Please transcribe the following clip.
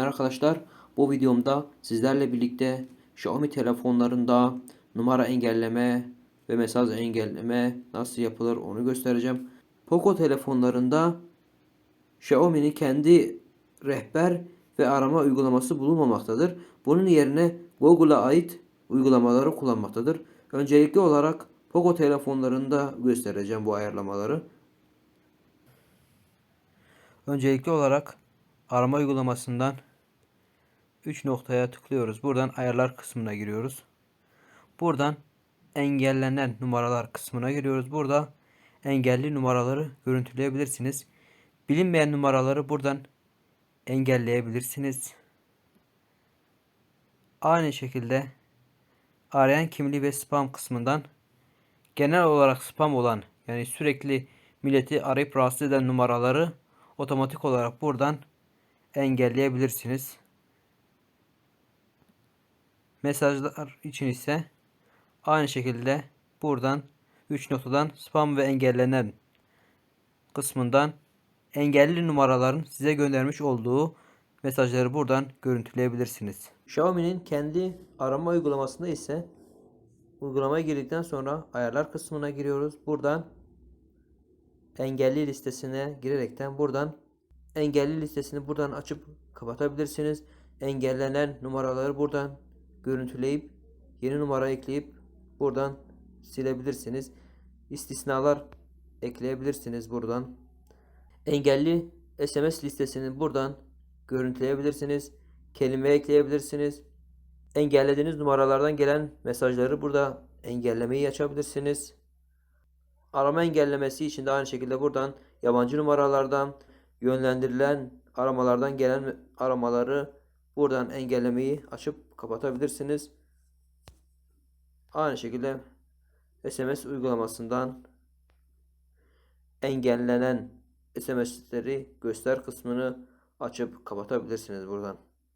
arkadaşlar. Bu videomda sizlerle birlikte Xiaomi telefonlarında numara engelleme ve mesaj engelleme nasıl yapılır onu göstereceğim. Poco telefonlarında Xiaomi'nin kendi rehber ve arama uygulaması bulunmamaktadır. Bunun yerine Google'a ait uygulamaları kullanmaktadır. Öncelikli olarak Poco telefonlarında göstereceğim bu ayarlamaları. Öncelikli olarak arama uygulamasından 3 noktaya tıklıyoruz. Buradan ayarlar kısmına giriyoruz. Buradan engellenen numaralar kısmına giriyoruz. Burada engelli numaraları görüntüleyebilirsiniz. Bilinmeyen numaraları buradan engelleyebilirsiniz. Aynı şekilde arayan kimliği ve spam kısmından genel olarak spam olan yani sürekli milleti arayıp rahatsız eden numaraları otomatik olarak buradan engelleyebilirsiniz. Mesajlar için ise aynı şekilde buradan 3 noktadan spam ve engellenen kısmından engelli numaraların size göndermiş olduğu mesajları buradan görüntüleyebilirsiniz. Xiaomi'nin kendi arama uygulamasında ise uygulamaya girdikten sonra ayarlar kısmına giriyoruz. Buradan engelli listesine girerekten buradan engelli listesini buradan açıp kapatabilirsiniz. Engellenen numaraları buradan görüntüleyip yeni numara ekleyip buradan silebilirsiniz. İstisnalar ekleyebilirsiniz buradan. Engelli SMS listesini buradan görüntüleyebilirsiniz. Kelime ekleyebilirsiniz. Engellediğiniz numaralardan gelen mesajları burada engellemeyi açabilirsiniz. Arama engellemesi için de aynı şekilde buradan yabancı numaralardan yönlendirilen aramalardan gelen aramaları buradan engellemeyi açıp kapatabilirsiniz. Aynı şekilde SMS uygulamasından engellenen SMS'leri göster kısmını açıp kapatabilirsiniz buradan.